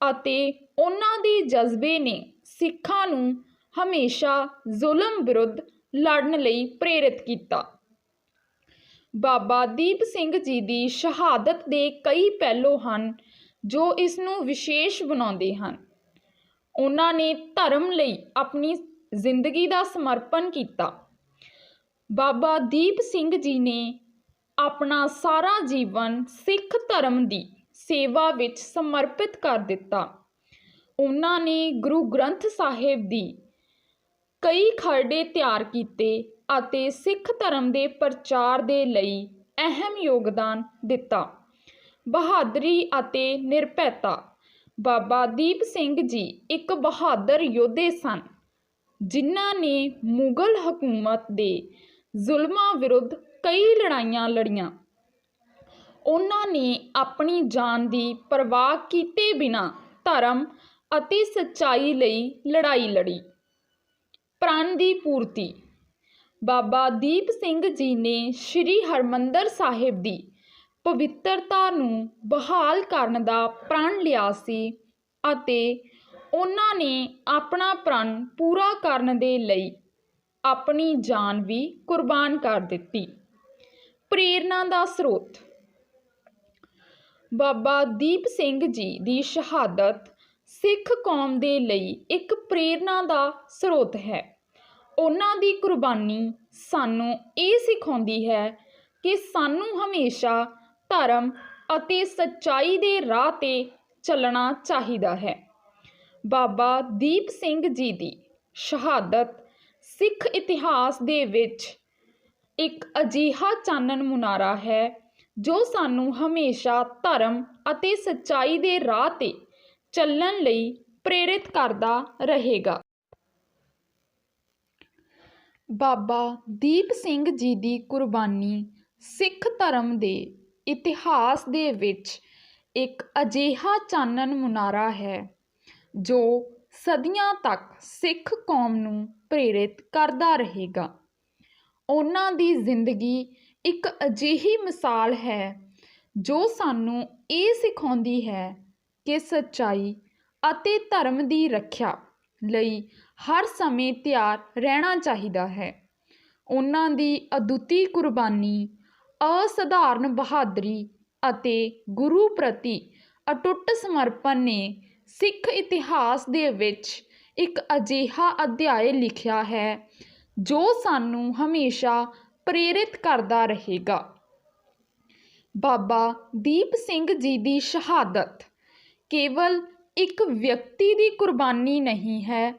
ਅਤੇ ਉਹਨਾਂ ਦੇ ਜਜ਼ਬੇ ਨੇ ਸਿੱਖਾਂ ਨੂੰ ਹਮੇਸ਼ਾ ਜ਼ੁਲਮ ਵਿਰੁੱਧ ਲੜਨ ਲਈ ਪ੍ਰੇਰਿਤ ਕੀਤਾ। ਬਾਬਾ ਦੀਪ ਸਿੰਘ ਜੀ ਦੀ ਸ਼ਹਾਦਤ ਦੇ ਕਈ ਪਹਿਲੂ ਹਨ ਜੋ ਇਸ ਨੂੰ ਵਿਸ਼ੇਸ਼ ਬਣਾਉਂਦੇ ਹਨ। ਉਹਨਾਂ ਨੇ ਧਰਮ ਲਈ ਆਪਣੀ ਜ਼ਿੰਦਗੀ ਦਾ ਸਮਰਪਣ ਕੀਤਾ। ਬਾਬਾ ਦੀਪ ਸਿੰਘ ਜੀ ਨੇ ਆਪਣਾ ਸਾਰਾ ਜੀਵਨ ਸਿੱਖ ਧਰਮ ਦੀ ਸੇਵਾ ਵਿੱਚ ਸਮਰਪਿਤ ਕਰ ਦਿੱਤਾ। ਉਹਨਾਂ ਨੇ ਗੁਰੂ ਗ੍ਰੰਥ ਸਾਹਿਬ ਦੀ ਕਈ ਖਰੜੇ ਤਿਆਰ ਕੀਤੇ ਅਤੇ ਸਿੱਖ ਧਰਮ ਦੇ ਪ੍ਰਚਾਰ ਦੇ ਲਈ ਅਹਿਮ ਯੋਗਦਾਨ ਦਿੱਤਾ। ਬਹਾਦਰੀ ਅਤੇ ਨਿਰਭੈਤਾ ਬਾਬਾ ਦੀਪ ਸਿੰਘ ਜੀ ਇੱਕ ਬਹਾਦਰ ਯੋਧੇ ਸਨ, ਜਿਨ੍ਹਾਂ ਨੇ ਮੁਗਲ ਹਕੂਮਤ ਦੇ ਜ਼ੁਲਮਾਂ ਵਿਰੁੱਧ ਕਈ ਲੜਾਈਆਂ ਲੜੀਆਂ। ਉਹਨਾਂ ਨੇ ਆਪਣੀ ਜਾਨ ਦੀ ਪਰਵਾਹ ਕੀਤੇ ਬਿਨਾਂ ਧਰਮ ਅਤੇ ਸੱਚਾਈ ਲਈ ਲੜਾਈ ਲੜੀ। ਪ੍ਰਾਣ ਦੀ ਪੂਰਤੀ। ਬਾਬਾ ਦੀਪ ਸਿੰਘ ਜੀ ਨੇ ਸ੍ਰੀ ਹਰਮੰਦਰ ਸਾਹਿਬ ਦੀ ਪਵਿੱਤਰਤਾ ਨੂੰ ਬਹਾਲ ਕਰਨ ਦਾ ਪ੍ਰਣ ਲਿਆ ਸੀ ਅਤੇ ਉਹਨਾਂ ਨੇ ਆਪਣਾ ਪ੍ਰਣ ਪੂਰਾ ਕਰਨ ਦੇ ਲਈ ਆਪਣੀ ਜਾਨ ਵੀ ਕੁਰਬਾਨ ਕਰ ਦਿੱਤੀ। ਪ੍ਰੇਰਨਾ ਦਾ ਸਰੋਤ। ਬਾਬਾ ਦੀਪ ਸਿੰਘ ਜੀ ਦੀ ਸ਼ਹਾਦਤ ਸਿੱਖ ਕੌਮ ਦੇ ਲਈ ਇੱਕ ਪ੍ਰੇਰਨਾ ਦਾ ਸਰੋਤ ਹੈ। ਉਹਨਾਂ ਦੀ ਕੁਰਬਾਨੀ ਸਾਨੂੰ ਇਹ ਸਿਖਾਉਂਦੀ ਹੈ ਕਿ ਸਾਨੂੰ ਹਮੇਸ਼ਾ ਧਰਮ ਅਤੇ ਸੱਚਾਈ ਦੇ ਰਾਹ ਤੇ ਚੱਲਣਾ ਚਾਹੀਦਾ ਹੈ। ਬਾਬਾ ਦੀਪ ਸਿੰਘ ਜੀ ਦੀ ਸ਼ਹਾਦਤ ਸਿੱਖ ਇਤਿਹਾਸ ਦੇ ਵਿੱਚ ਇੱਕ ਅਜਿਹਾ ਚਾਨਣ ਮੁਨਾਰਾ ਹੈ, ਜੋ ਸਾਨੂੰ ਹਮੇਸ਼ਾ ਧਰਮ ਅਤੇ ਸੱਚਾਈ ਦੇ ਰਾਹ ਤੇ ਚੱਲਣ ਲਈ ਪ੍ਰੇਰਿਤ ਕਰਦਾ ਰਹੇਗਾ। ਬਾਬਾ ਦੀਪ ਸਿੰਘ ਜੀ ਦੀ ਕੁਰਬਾਨੀ ਸਿੱਖ ਧਰਮ ਦੇ ਇਤਿਹਾਸ ਦੇ ਵਿੱਚ ਇੱਕ ਅਜਿਹਾ ਚਾਨਣ ਮੁਨਾਰਾ ਹੈ, ਜੋ ਸਦੀਆਂ ਤੱਕ ਸਿੱਖ ਕੌਮ ਨੂੰ ਪ੍ਰੇਰਿਤ ਕਰਦਾ ਰਹੇਗਾ। ਉਹਨਾਂ ਦੀ ਜ਼ਿੰਦਗੀ ਇੱਕ ਅਜਿਹੀ ਮਿਸਾਲ ਹੈ, ਜੋ ਸਾਨੂੰ ਇਹ ਸਿਖਾਉਂਦੀ ਹੈ ਕਿ ਸੱਚਾਈ ਅਤੇ ਧਰਮ ਦੀ ਰੱਖਿਆ ਲਈ ਹਰ ਸਮੇਂ ਤਿਆਰ ਰਹਿਣਾ ਚਾਹੀਦਾ ਹੈ। ਉਹਨਾਂ ਦੀ ਅਦੁੱਤੀ ਕੁਰਬਾਨੀ ਅਸਧਾਰਨ ਬਹਾਦਰੀ ਅਤੇ ਗੁਰੂ ਪ੍ਰਤੀ ਅਟੁੱਟ ਸਮਰਪਣ ਨੇ ਸਿੱਖ ਇਤਿਹਾਸ ਦੇ ਵਿੱਚ ਇੱਕ ਅਜਿਹਾ ਅਧਿਆਇ ਲਿਖਿਆ ਹੈ, ਜੋ ਸਾਨੂੰ ਹਮੇਸ਼ਾ ਪ੍ਰੇਰਿਤ ਕਰਦਾ ਰਹੇਗਾ। ਬਾਬਾ ਦੀਪ ਸਿੰਘ ਜੀ ਦੀ ਸ਼ਹਾਦਤ ਕੇਵਲ ਇੱਕ ਵਿਅਕਤੀ ਦੀ ਕੁਰਬਾਨੀ ਨਹੀਂ ਹੈ,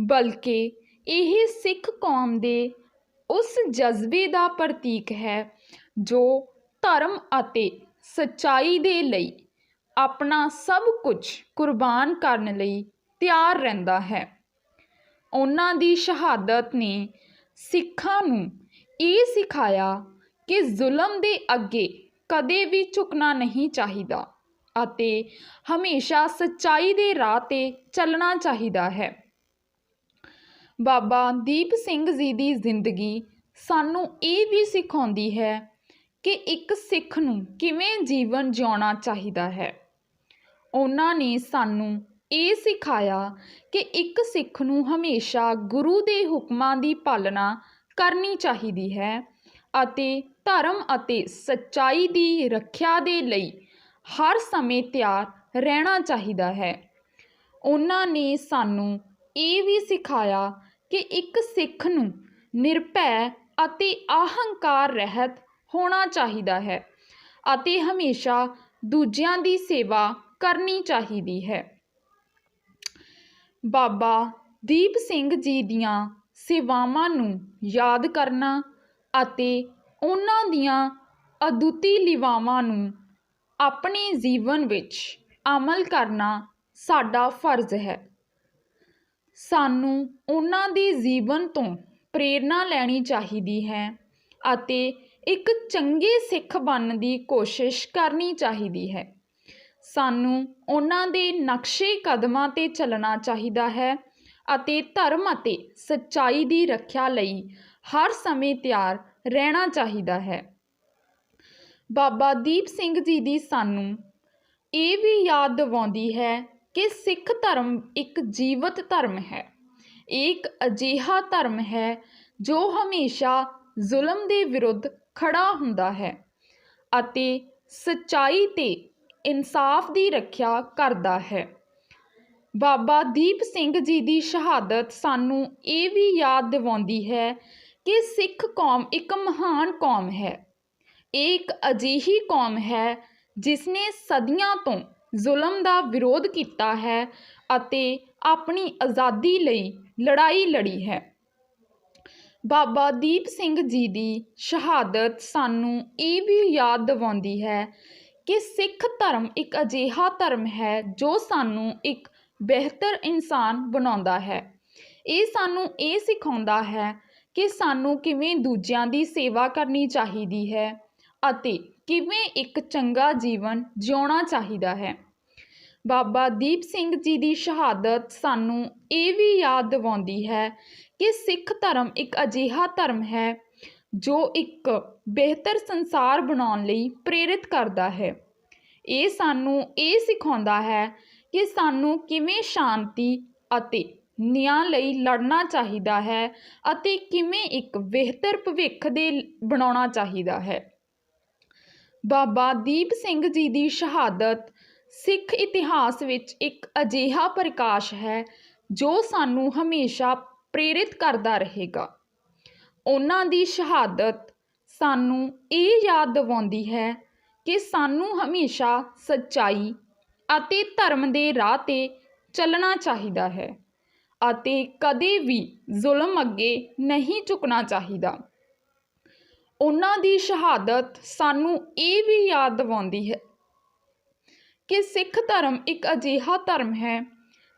ਬਲਕਿ ਇਹ ਸਿੱਖ ਕੌਮ ਦੇ ਉਸ ਜਜ਼ਬੇ ਦਾ ਪ੍ਰਤੀਕ ਹੈ ਜੋ ਧਰਮ ਅਤੇ ਸੱਚਾਈ ਦੇ ਲਈ ਆਪਣਾ ਸਭ ਕੁਝ ਕੁਰਬਾਨ ਕਰਨ ਲਈ ਤਿਆਰ ਰਹਿੰਦਾ ਹੈ। ਉਹਨਾਂ ਦੀ ਸ਼ਹਾਦਤ ਨੇ ਸਿੱਖਾਂ ਨੂੰ ਇਹ ਸਿਖਾਇਆ ਕਿ ਜ਼ੁਲਮ ਦੇ ਅੱਗੇ ਕਦੇ ਵੀ ਝੁਕਣਾ ਨਹੀਂ ਚਾਹੀਦਾ ਅਤੇ ਹਮੇਸ਼ਾ ਸੱਚਾਈ ਦੇ ਰਾਹ ਤੇ ਚੱਲਣਾ ਚਾਹੀਦਾ ਹੈ। ਬਾਬਾ ਦੀਪ ਸਿੰਘ ਜੀ ਦੀ ਜ਼ਿੰਦਗੀ ਸਾਨੂੰ ਇਹ ਵੀ ਸਿਖਾਉਂਦੀ ਹੈ ਕਿ ਇੱਕ ਸਿੱਖ ਨੂੰ ਕਿਵੇਂ ਜੀਵਨ ਜਿਉਣਾ ਚਾਹੀਦਾ ਹੈ। ਉਹਨਾਂ ਨੇ ਸਾਨੂੰ ਇਹ ਸਿਖਾਇਆ ਕਿ ਇੱਕ ਸਿੱਖ ਨੂੰ ਹਮੇਸ਼ਾ ਗੁਰੂ ਦੇ ਹੁਕਮਾਂ ਦੀ ਪਾਲਣਾ ਕਰਨੀ ਚਾਹੀਦੀ ਹੈ ਅਤੇ ਧਰਮ ਅਤੇ ਸੱਚਾਈ ਦੀ ਰੱਖਿਆ ਦੇ ਲਈ ਹਰ ਸਮੇਂ ਤਿਆਰ ਰਹਿਣਾ ਚਾਹੀਦਾ ਹੈ। ਉਹਨਾਂ ਨੇ ਸਾਨੂੰ ਇਹ ਵੀ ਸਿਖਾਇਆ ਕਿ ਇੱਕ ਸਿੱਖ ਨੂੰ ਨਿਰਭੈ ਅਤੇ ਅਹੰਕਾਰ ਰਹਿਤ ਹੋਣਾ ਚਾਹੀਦਾ ਹੈ ਅਤੇ ਹਮੇਸ਼ਾ ਦੂਜਿਆਂ ਦੀ ਸੇਵਾ ਕਰਨੀ ਚਾਹੀਦੀ ਹੈ। ਬਾਬਾ ਦੀਪ ਸਿੰਘ ਜੀ ਦੀਆਂ ਸੇਵਾਵਾਂ ਨੂੰ ਯਾਦ ਕਰਨਾ ਅਤੇ ਉਹਨਾਂ ਦੀਆਂ ਅਦੁੱਤੀ ਲੀਵਾਵਾਂ ਨੂੰ ਆਪਣੇ ਜੀਵਨ ਵਿੱਚ ਅਮਲ ਕਰਨਾ ਸਾਡਾ ਫਰਜ਼ ਹੈ। ਸਾਨੂੰ ਉਹਨਾਂ ਦੇ ਜੀਵਨ ਤੋਂ ਪ੍ਰੇਰਨਾ ਲੈਣੀ ਚਾਹੀਦੀ ਹੈ ਅਤੇ ਇੱਕ ਚੰਗੇ ਸਿੱਖ ਬਣਨ ਦੀ ਕੋਸ਼ਿਸ਼ ਕਰਨੀ ਚਾਹੀਦੀ ਹੈ। ਸਾਨੂੰ ਉਹਨਾਂ ਦੇ ਨਕਸ਼ੇ ਕਦਮਾਂ 'ਤੇ ਚੱਲਣਾ ਚਾਹੀਦਾ ਹੈ ਅਤੇ ਧਰਮ ਅਤੇ ਸੱਚਾਈ ਦੀ ਰੱਖਿਆ ਲਈ ਹਰ ਸਮੇਂ ਤਿਆਰ ਰਹਿਣਾ ਚਾਹੀਦਾ ਹੈ। ਬਾਬਾ ਦੀਪ ਸਿੰਘ ਜੀ ਦੀ ਸਾਨੂੰ ਇਹ ਵੀ ਯਾਦ ਦਿਵਾਉਂਦੀ ਹੈ ਕਿ ਸਿੱਖ ਧਰਮ ਇੱਕ ਜੀਵਤ ਧਰਮ ਹੈ। ਇਹ ਇੱਕ ਅਜਿਹਾ ਧਰਮ ਹੈ ਜੋ ਹਮੇਸ਼ਾ ਜ਼ੁਲਮ ਦੇ ਵਿਰੁੱਧ ਖੜ੍ਹਾ ਹੁੰਦਾ ਹੈ ਅਤੇ ਸੱਚਾਈ ਤੇ ਇਨਸਾਫ ਦੀ ਰੱਖਿਆ ਕਰਦਾ ਹੈ। ਬਾਬਾ ਦੀਪ ਸਿੰਘ ਜੀ ਦੀ ਸ਼ਹਾਦਤ ਸਾਨੂੰ ਇਹ ਵੀ ਯਾਦ ਦਿਵਾਉਂਦੀ ਹੈ ਕਿ ਸਿੱਖ ਕੌਮ ਇੱਕ ਮਹਾਨ ਕੌਮ ਹੈ। ਇਹ ਇੱਕ ਅਜਿਹੀ ਕੌਮ ਹੈ ਜਿਸ ਨੇ ਸਦੀਆਂ ਤੋਂ ਜ਼ੁਲਮ ਦਾ ਵਿਰੋਧ ਕੀਤਾ ਹੈ ਅਤੇ ਆਪਣੀ ਆਜ਼ਾਦੀ ਲਈ ਲੜਾਈ ਲੜੀ ਹੈ। ਬਾਬਾ ਦੀਪ ਸਿੰਘ ਜੀ ਦੀ ਸ਼ਹਾਦਤ ਸਾਨੂੰ ਇਹ ਵੀ ਯਾਦ ਦਿਵਾਉਂਦੀ ਹੈ ਕਿ ਸਿੱਖ ਧਰਮ ਇੱਕ ਅਜਿਹਾ ਧਰਮ ਹੈ ਜੋ ਸਾਨੂੰ ਇੱਕ ਬਿਹਤਰ ਇਨਸਾਨ ਬਣਾਉਂਦਾ ਹੈ। ਇਹ ਸਾਨੂੰ ਇਹ ਸਿਖਾਉਂਦਾ ਹੈ ਕਿ ਸਾਨੂੰ ਕਿਵੇਂ ਦੂਜਿਆਂ ਦੀ ਸੇਵਾ ਕਰਨੀ ਚਾਹੀਦੀ ਹੈ ਅਤੇ ਕਿਵੇਂ ਇੱਕ ਚੰਗਾ ਜੀਵਨ ਜਿਉਣਾ ਚਾਹੀਦਾ ਹੈ। ਬਾਬਾ ਦੀਪ ਸਿੰਘ ਜੀ ਦੀ ਸ਼ਹਾਦਤ ਸਾਨੂੰ ਇਹ ਵੀ ਯਾਦ ਦਿਵਾਉਂਦੀ ਹੈ ਕਿ ਸਿੱਖ ਧਰਮ ਇੱਕ ਅਜਿਹਾ ਧਰਮ ਹੈ ਜੋ ਇੱਕ ਬਿਹਤਰ ਸੰਸਾਰ ਬਣਾਉਣ ਲਈ ਪ੍ਰੇਰਿਤ ਕਰਦਾ ਹੈ। ਇਹ ਸਾਨੂੰ ਇਹ ਸਿਖਾਉਂਦਾ ਹੈ ਕਿ ਸਾਨੂੰ ਕਿਵੇਂ ਸ਼ਾਂਤੀ ਅਤੇ ਨਿਆਂ ਲਈ ਲੜਨਾ ਚਾਹੀਦਾ ਹੈ ਅਤੇ ਕਿਵੇਂ ਇੱਕ ਬਿਹਤਰ ਭਵਿੱਖ ਦੇ ਬਣਾਉਣਾ ਚਾਹੀਦਾ ਹੈ। ਬਾਬਾ ਦੀਪ ਸਿੰਘ ਜੀ ਦੀ ਸ਼ਹਾਦਤ ਸਿੱਖ ਇਤਿਹਾਸ ਵਿੱਚ ਇੱਕ ਅਜਿਹਾ ਪ੍ਰਕਾਸ਼ ਹੈ ਜੋ ਸਾਨੂੰ ਹਮੇਸ਼ਾ ਪ੍ਰੇਰਿਤ ਕਰਦਾ ਰਹੇਗਾ। ਉਹਨਾਂ ਦੀ ਸ਼ਹਾਦਤ ਸਾਨੂੰ ਇਹ ਯਾਦ ਦਿਵਾਉਂਦੀ ਹੈ ਕਿ ਸਾਨੂੰ ਹਮੇਸ਼ਾ ਸੱਚਾਈ ਅਤੇ ਧਰਮ ਦੇ ਰਾਹ 'ਤੇ ਚੱਲਣਾ ਚਾਹੀਦਾ ਹੈ ਅਤੇ ਕਦੇ ਵੀ ਜ਼ੁਲਮ ਅੱਗੇ ਨਹੀਂ ਝੁਕਣਾ ਚਾਹੀਦਾ। ਉਹਨਾਂ ਦੀ ਸ਼ਹਾਦਤ ਸਾਨੂੰ ਇਹ ਵੀ ਯਾਦ ਦਿਵਾਉਂਦੀ ਹੈ ਕਿ ਸਿੱਖ ਧਰਮ ਇੱਕ ਅਜਿਹਾ ਧਰਮ ਹੈ,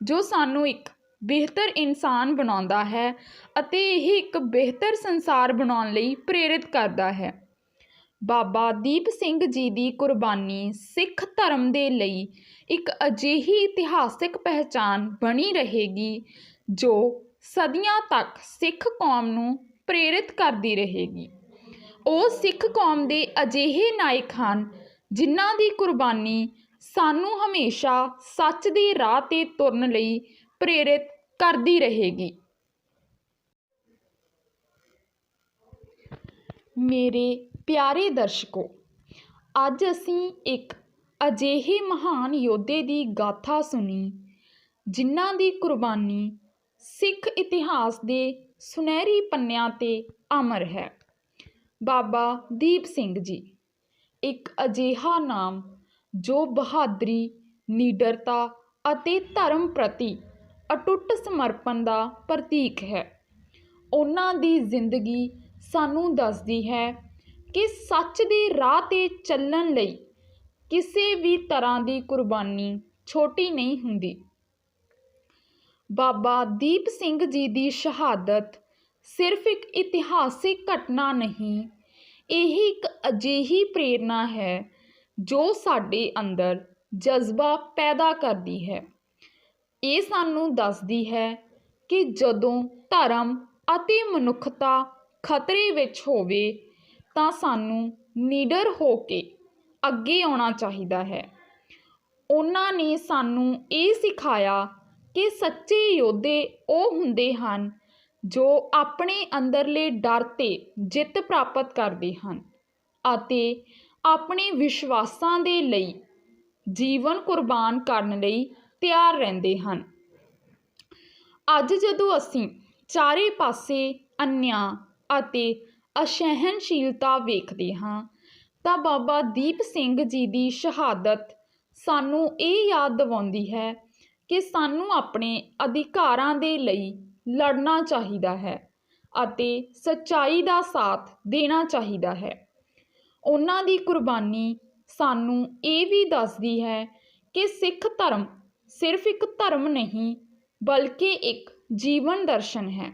ਜੋ ਸਾਨੂੰ ਇੱਕ ਬਿਹਤਰ ਇਨਸਾਨ ਬਣਾਉਂਦਾ ਹੈ ਅਤੇ ਇਹ ਇੱਕ ਬਿਹਤਰ ਸੰਸਾਰ ਬਣਾਉਣ ਲਈ ਪ੍ਰੇਰਿਤ ਕਰਦਾ ਹੈ। ਬਾਬਾ ਦੀਪ ਸਿੰਘ ਜੀ ਦੀ ਕੁਰਬਾਨੀ ਸਿੱਖ ਧਰਮ ਦੇ ਲਈ ਇੱਕ ਅਜਿਹੀ ਇਤਿਹਾਸਿਕ ਪਹਿਚਾਨ ਬਣੀ ਰਹੇਗੀ, ਜੋ ਸਦੀਆਂ ਤੱਕ ਸਿੱਖ ਕੌਮ ਨੂੰ ਪ੍ਰੇਰਿਤ ਕਰਦੀ ਰਹੇਗੀ। ਉਹ ਸਿੱਖ ਕੌਮ ਦੇ ਅਜਿਹੇ ਨਾਇਕ ਹਨ, ਜਿਨ੍ਹਾਂ ਦੀ ਕੁਰਬਾਨੀ ਸਾਨੂੰ ਹਮੇਸ਼ਾ ਸੱਚ ਦੇ ਰਾਹ 'ਤੇ ਤੁਰਨ ਲਈ ਪ੍ਰੇਰਿਤ ਕਰਦੀ ਰਹੇਗੀ। ਮੇਰੇ ਪਿਆਰੇ ਦਰਸ਼ਕੋ, ਅੱਜ ਅਸੀਂ ਇੱਕ ਅਜਿਹੇ ਮਹਾਨ ਯੋਧੇ ਦੀ ਗਾਥਾ ਸੁਣੀ, ਜਿਨ੍ਹਾਂ ਦੀ ਕੁਰਬਾਨੀ ਸਿੱਖ ਇਤਿਹਾਸ ਦੇ ਸੁਨਹਿਰੀ ਪੰਨਿਆਂ 'ਤੇ ਅਮਰ ਹੈ। ਬਾਬਾ ਦੀਪ ਸਿੰਘ ਜੀ, ਇੱਕ ਅਜਿਹਾ ਨਾਮ ਜੋ ਬਹਾਦਰੀ, ਨਿਡਰਤਾ ਅਤੇ ਧਰਮ ਪ੍ਰਤੀ ਅਟੁੱਟ ਸਮਰਪਣ ਦਾ ਪ੍ਰਤੀਕ ਹੈ। ਉਹਨਾਂ ਦੀ ਜ਼ਿੰਦਗੀ ਸਾਨੂੰ ਦੱਸਦੀ ਹੈ ਕਿ ਸੱਚ ਦੇ ਰਾਹ 'ਤੇ ਚੱਲਣ ਲਈ ਕਿਸੇ ਵੀ ਤਰ੍ਹਾਂ ਦੀ ਕੁਰਬਾਨੀ ਛੋਟੀ ਨਹੀਂ ਹੁੰਦੀ। ਬਾਬਾ ਦੀਪ ਸਿੰਘ ਜੀ ਦੀ ਸ਼ਹਾਦਤ ਸਿਰਫ ਇੱਕ ਇਤਿਹਾਸਿਕ ਘਟਨਾ ਨਹੀਂ, ਇਹ ਇੱਕ ਅਜਿਹੀ ਪ੍ਰੇਰਨਾ ਹੈ ਜੋ ਸਾਡੇ ਅੰਦਰ ਜਜ਼ਬਾ ਪੈਦਾ ਕਰਦੀ ਹੈ। ਇਹ ਸਾਨੂੰ ਦੱਸਦੀ ਹੈ ਕਿ ਜਦੋਂ ਧਰਮ ਅਤੇ ਮਨੁੱਖਤਾ ਖਤਰੇ ਵਿੱਚ ਹੋਵੇ, ਤਾਂ ਸਾਨੂੰ ਨਿਡਰ ਹੋ ਕੇ ਅੱਗੇ ਆਉਣਾ ਚਾਹੀਦਾ ਹੈ। ਉਹਨਾਂ ਨੇ ਸਾਨੂੰ ਇਹ ਸਿਖਾਇਆ ਕਿ ਸੱਚੇ ਯੋਧੇ ਉਹ ਹੁੰਦੇ ਹਨ ਜੋ ਆਪਣੇ ਅੰਦਰਲੇ ਡਰ 'ਤੇ ਜਿੱਤ ਪ੍ਰਾਪਤ ਕਰਦੇ ਹਨ ਅਤੇ ਆਪਣੇ ਵਿਸ਼ਵਾਸਾਂ ਦੇ ਲਈ ਜੀਵਨ ਕੁਰਬਾਨ ਕਰਨ ਲਈ ਤਿਆਰ ਰਹਿੰਦੇ ਹਨ। ਅੱਜ ਜਦੋਂ ਅਸੀਂ ਚਾਰੇ ਪਾਸੇ ਅਨਿਆਂ ਅਤੇ ਅਸਹਿਣਸ਼ੀਲਤਾ ਵੇਖਦੇ ਹਾਂ, ਤਾਂ ਬਾਬਾ ਦੀਪ ਸਿੰਘ ਜੀ ਦੀ ਸ਼ਹਾਦਤ ਸਾਨੂੰ ਇਹ ਯਾਦ ਦਿਵਾਉਂਦੀ ਹੈ ਕਿ ਸਾਨੂੰ ਆਪਣੇ ਅਧਿਕਾਰਾਂ ਦੇ ਲਈ ਲੜਨਾ ਚਾਹੀਦਾ ਹੈ ਅਤੇ ਸੱਚਾਈ ਦਾ ਸਾਥ ਦੇਣਾ ਚਾਹੀਦਾ ਹੈ। ਉਹਨਾਂ ਦੀ ਕੁਰਬਾਨੀ ਸਾਨੂੰ ਇਹ ਵੀ ਦੱਸਦੀ ਹੈ ਕਿ ਸਿੱਖ ਧਰਮ ਸਿਰਫ ਇੱਕ ਧਰਮ ਨਹੀਂ, ਬਲਕਿ ਇੱਕ ਜੀਵਨ ਦਰਸ਼ਨ ਹੈ।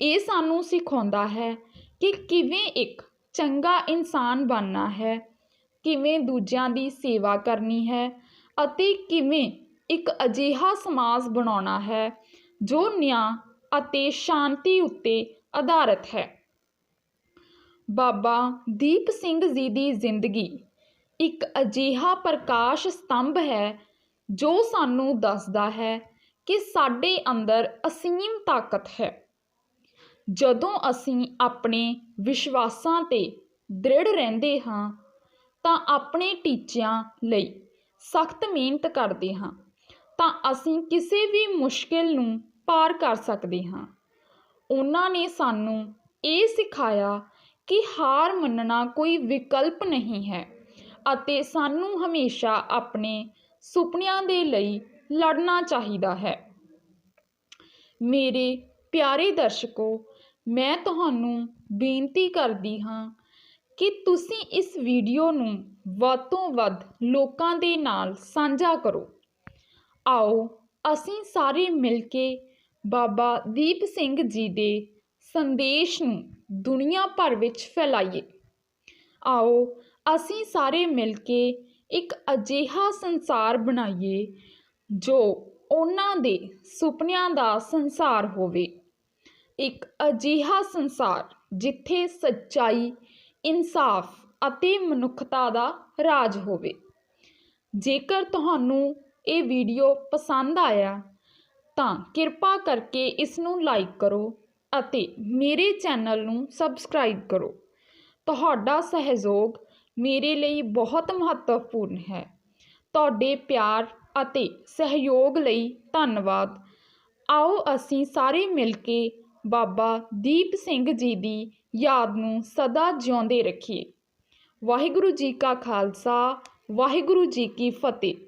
ਇਹ ਸਾਨੂੰ ਸਿਖਾਉਂਦਾ ਹੈ ਕਿ ਕਿਵੇਂ ਇੱਕ ਚੰਗਾ ਇਨਸਾਨ ਬਣਨਾ ਹੈ, ਕਿਵੇਂ ਦੂਜਿਆਂ ਦੀ ਸੇਵਾ ਕਰਨੀ ਹੈ ਅਤੇ ਕਿਵੇਂ ਇੱਕ ਅਜਿਹਾ ਸਮਾਜ ਬਣਾਉਣਾ ਹੈ ਜੋ ਨਿਆਂ ਅਤੇ ਸ਼ਾਂਤੀ ਉੱਤੇ ਆਧਾਰਿਤ ਹੈ। ਬਾਬਾ ਦੀਪ ਸਿੰਘ ਜੀ ਦੀ ਜ਼ਿੰਦਗੀ। ਇੱਕ ਅਜਿਹਾ ਪ੍ਰਕਾਸ਼ ਸਤੰਭ ਹੈ, ਜੋ ਸਾਨੂੰ ਦੱਸਦਾ ਹੈ ਕਿ ਸਾਡੇ ਅੰਦਰ ਅਸੀਮ ਤਾਕਤ ਹੈ। ਜਦੋਂ ਅਸੀਂ ਆਪਣੇ ਵਿਸ਼ਵਾਸਾਂ 'ਤੇ ਦ੍ਰਿੜ ਰਹਿੰਦੇ ਹਾਂ, ਤਾਂ ਆਪਣੇ ਟੀਚਿਆਂ ਲਈ ਸਖਤ ਮਿਹਨਤ ਕਰਦੇ ਹਾਂ, ਤਾਂ ਅਸੀਂ ਕਿਸੇ ਵੀ ਮੁਸ਼ਕਿਲ ਨੂੰ ਪਾਰ ਕਰ ਸਕਦੇ ਹਾਂ। ਉਹਨਾਂ ਨੇ ਸਾਨੂੰ ਇਹ ਸਿਖਾਇਆ ਕਿ ਹਾਰ ਮੰਨਣਾ ਕੋਈ ਵਿਕਲਪ ਨਹੀਂ ਹੈ ਅਤੇ ਸਾਨੂੰ ਹਮੇਸ਼ਾ ਆਪਣੇ ਸੁਪਨਿਆਂ ਦੇ ਲਈ ਲੜਨਾ ਚਾਹੀਦਾ ਹੈ। ਮੇਰੇ ਪਿਆਰੇ ਦਰਸ਼ਕੋ, ਮੈਂ ਤੁਹਾਨੂੰ ਬੇਨਤੀ ਕਰਦੀ ਹਾਂ ਕਿ ਤੁਸੀਂ ਇਸ ਵੀਡੀਓ ਨੂੰ ਵੱਧ ਤੋਂ ਵੱਧ ਲੋਕਾਂ ਦੇ ਨਾਲ ਸਾਂਝਾ ਕਰੋ। ਆਓ, ਅਸੀਂ ਸਾਰੇ ਮਿਲ ਕੇ ਬਾਬਾ ਦੀਪ ਸਿੰਘ ਜੀ ਦੇ ਸੰਦੇਸ਼ ਨੂੰ ਦੁਨੀਆ ਭਰ ਵਿੱਚ ਫੈਲਾਈਏ। ਆਓ ਅਸੀਂ ਸਾਰੇ ਮਿਲ ਕੇ ਇੱਕ ਅਜਿਹਾ ਸੰਸਾਰ ਬਣਾਈਏ ਜੋ ਉਹਨਾਂ ਦੇ ਸੁਪਨਿਆਂ ਦਾ ਸੰਸਾਰ ਹੋਵੇ। ਇੱਕ ਅਜਿਹਾ ਸੰਸਾਰ ਜਿੱਥੇ ਸੱਚਾਈ, ਇਨਸਾਫ ਅਤੇ ਮਨੁੱਖਤਾ ਦਾ ਰਾਜ ਹੋਵੇ। ਜੇਕਰ ਤੁਹਾਨੂੰ ਇਹ ਵੀਡੀਓ ਪਸੰਦ ਆਇਆ ਤਾਂ ਕਿਰਪਾ ਕਰਕੇ ਇਸ ਨੂੰ ਲਾਈਕ ਕਰੋ ਅਤੇ ਮੇਰੇ ਚੈਨਲ ਨੂੰ ਸਬਸਕ੍ਰਾਈਬ ਕਰੋ। ਤੁਹਾਡਾ ਸਹਿਯੋਗ ਮੇਰੇ ਲਈ ਬਹੁਤ ਮਹੱਤਵਪੂਰਨ ਹੈ। ਤੁਹਾਡੇ ਪਿਆਰ ਅਤੇ ਸਹਿਯੋਗ ਲਈ ਧੰਨਵਾਦ। ਆਓ ਅਸੀਂ ਸਾਰੇ ਮਿਲ ਕੇ ਬਾਬਾ ਦੀਪ ਸਿੰਘ ਜੀ ਦੀ ਯਾਦ ਨੂੰ ਸਦਾ ਜਿਉਂਦੇ ਰੱਖੀਏ। ਵਾਹਿਗੁਰੂ ਜੀ ਕਾ ਖਾਲਸਾ, ਵਾਹਿਗੁਰੂ ਜੀ ਕੀ ਫਤਿਹ।